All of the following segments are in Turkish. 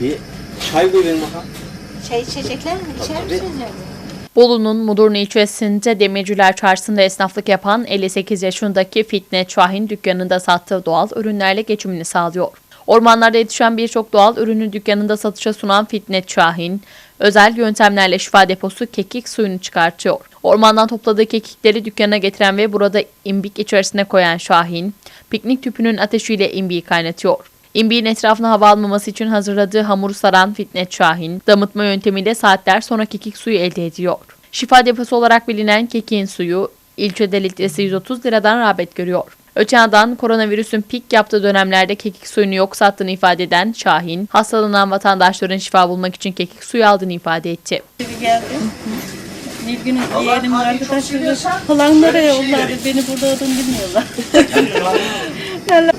Bir çay koy benim bakalım. Çay içecekler mi? İçer misiniz? Bolu'nun Mudurnu ilçesinde Demirciler Çarşısı'nda esnaflık yapan 58 yaşındaki Fitne Şahin dükkanında sattığı doğal ürünlerle geçimini sağlıyor. Ormanlarda yetişen birçok doğal ürünü dükkanında satışa sunan Fitnet Şahin, özel yöntemlerle şifa deposu kekik suyunu çıkartıyor. Ormandan topladığı kekikleri dükkana getiren ve burada imbik içerisine koyan Şahin, piknik tüpünün ateşiyle imbiği kaynatıyor. İmbiğin etrafına hava almaması için hazırladığı hamuru saran Fitnet Şahin, damıtma yöntemiyle saatler sonra kekik suyu elde ediyor. Şifa deposu olarak bilinen kekiğin suyu, ilçede litresi 130 liradan rağbet görüyor. Öte yandan koronavirüsün pik yaptığı dönemlerde kekik suyunu yok sattığını ifade eden Şahin, hastalanan vatandaşların şifa bulmak için kekik suyu aldığını ifade etti. Biri geldi. Bir gün yeğenim arkadaşları falanlara yollardı. Beni burada olduğunu bilmiyorlar.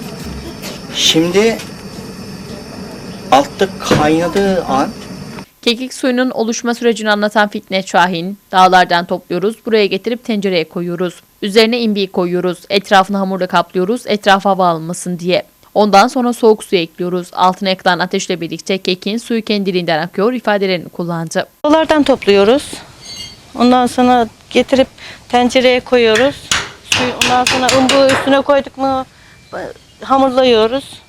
Şimdi altta kaynadığı an Kekik suyunun oluşma sürecini anlatan Fitnet Şahin, dağlardan topluyoruz, buraya getirip tencereye koyuyoruz. Üzerine imbiği koyuyoruz, etrafını hamurla kaplıyoruz, etrafa hava almasın diye. Ondan sonra soğuk su ekliyoruz. Altına yakılan ateşle birlikte kekin suyu kendiliğinden akıyor ifadelerini kullandı. Dolardan topluyoruz. Ondan sonra getirip tencereye koyuyoruz. Suyu, ondan sonra umbu üstüne koyduk mu hamurlayıyoruz.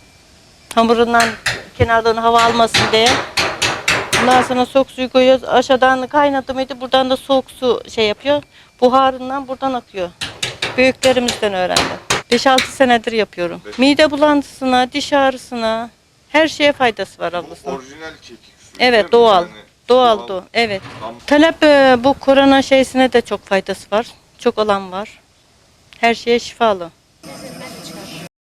Hamurundan kenardan hava almasın diye. Ondan sonra soğuk suyu koyuyoruz. Aşağıdan kaynadı mıydı buradan da soğuk su şey yapıyor. Buharından buradan akıyor. Büyüklerimizden öğrendim. 5-6 senedir yapıyorum. Mide bulantısına, diş ağrısına her şeye faydası var ablasının. Orijinal kekik suyu. Evet doğal. Yani Doğal doğal. Evet. Talep e, bu korona şeysine de çok faydası var. Çok olan var. Her şeye şifalı.